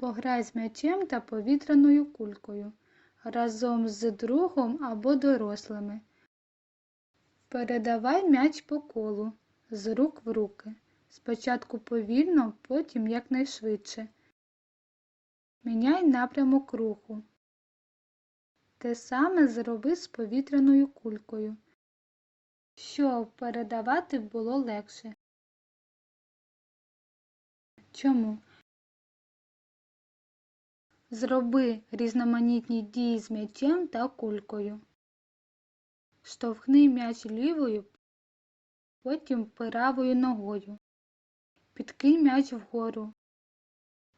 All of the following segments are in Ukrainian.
Пограй з м'ячем та повітряною кулькою разом з другом або дорослими. Передавай м'яч по колу з рук в руки. Спочатку повільно, потім якнайшвидше. Міняй напрямок руху. Те саме зроби з повітряною кулькою, щоб передавати було легше. Чому? Зроби різноманітні дії з м'ячем та кулькою. Штовхни м'яч лівою, потім правою ногою. Підкинь м'яч вгору.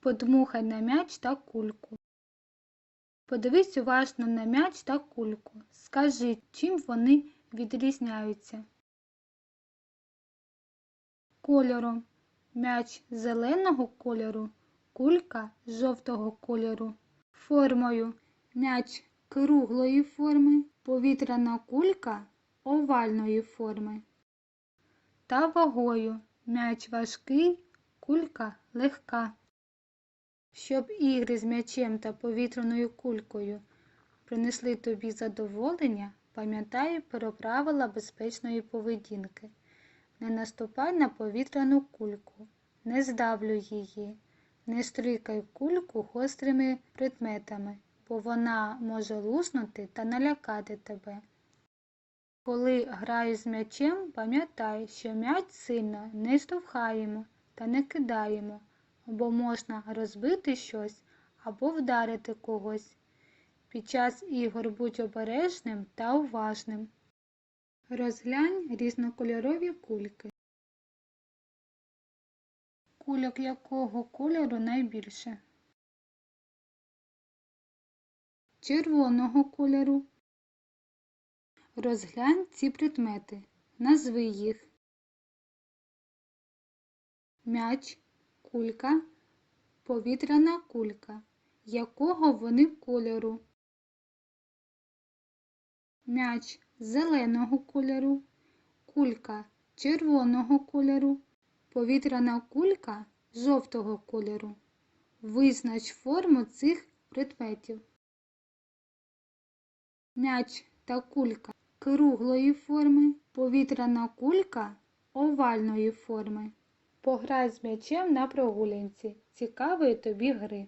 Подмухай на м'яч та кульку. Подивись уважно на м'яч та кульку. Скажи, чим вони відрізняються. Кольором. М'яч зеленого кольору, кулька жовтого кольору. Формою. М'яч круглої форми, повітряна кулька овальної форми. Та вагою. М'яч важкий, кулька легка. Щоб ігри з м'ячем та повітряною кулькою принесли тобі задоволення, пам'ятай про правила безпечної поведінки. Не наступай на повітряну кульку, не здавлюй її, не стрикай кульку гострими предметами, бо вона може луснути та налякати тебе. Коли граєш з м'ячем, пам'ятай, що м'яч сильно не штовхаємо та не кидаємо, бо можна розбити щось або вдарити когось. Під час ігор будь обережним та уважним. Розглянь різнокольорові кульки. Кульок якого кольору найбільше? Червоного кольору. Розглянь ці предмети. Назви їх. М'яч, кулька, повітряна кулька. Якого вони кольору? М'яч зеленого кольору, кулька червоного кольору, повітряна кулька жовтого кольору. Визнач форму цих предметів. М'яч та кулька круглої форми, повітряна кулька овальної форми. Пограй з м'ячем на прогулянці цікавої тобі гри.